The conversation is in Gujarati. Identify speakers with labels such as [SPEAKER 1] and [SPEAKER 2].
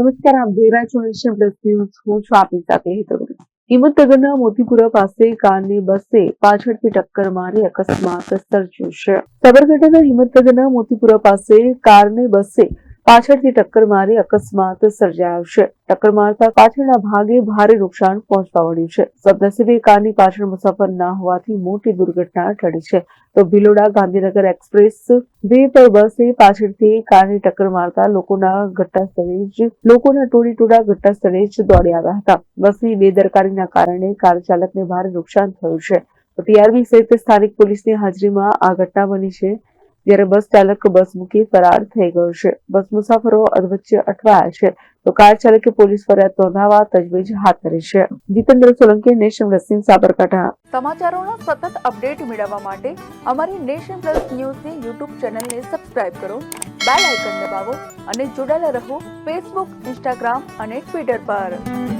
[SPEAKER 1] નમસ્કાર, આપ જોઈ રહ્યા છો નેશન પ્લસ ન્યૂઝ હું છું આપની સાથે હેતલ ભગત. હિંમતનગરના મોતીપુરા પાસે કારની બસે પાછળથી ટક્કર મારી અકસ્માત સર્જ્યો છે સાબરકાંઠાના હિંમતનગરના મોતીપુરા પાસે કારની બસે પાછળથી ટક્કર મારી અકસ્માત સર્જાયો છે. ટક્કર મારતા પાછળના ભાગે ભારે નુકસાન પહોંચવા વળ્યું છે. સદનસીબે કારની પાછળ મુસાફર ના હોવાથી મોટી દુર્ઘટના ટળી છે. તો ભિલોડા ગાંધીનગર એક્સપ્રેસ વે પર બસે પાછળથી કારને ટક્કર મારતા લોકોના ઘટના સ્થળે જ લોકોના ટોળી ટોળા ઘટના સ્થળે જ દોડી આવ્યા હતા. બસની બેદરકારીના કારણે કાર ચાલકને ભારે નુકસાન થયું છે. તો ટીઆરબી સહિત સ્થાનિક પોલીસની હાજરીમાં આ ઘટના બની છે. જ્યારે બસ ચાલક બસ મૂકી ફરાર થઈ ગયો છે. બસ મુસાફરો અધવચ્ચે અટવાયા છે. તો કાર ચાલકે પોલીસ ફરિયાદ નોંધાવવા તજવીજ હાથ ધરી છે. જીતેન્દ્ર સોલંકી નેશન રસીન સાબરકાંઠા.
[SPEAKER 2] સમાચારોનો સતત અપડેટ મેળવવા માટે અમારી નેશન પ્લસ ન્યૂઝની યુટ્યુબ ચેનલને સબસ્ક્રાઇબ કરો, બેલ આઇકન દબાવો અને જોડાયેલા રહો ફેસબુક, ઇન્સ્ટાગ્રામ અને ટ્વિટર પર.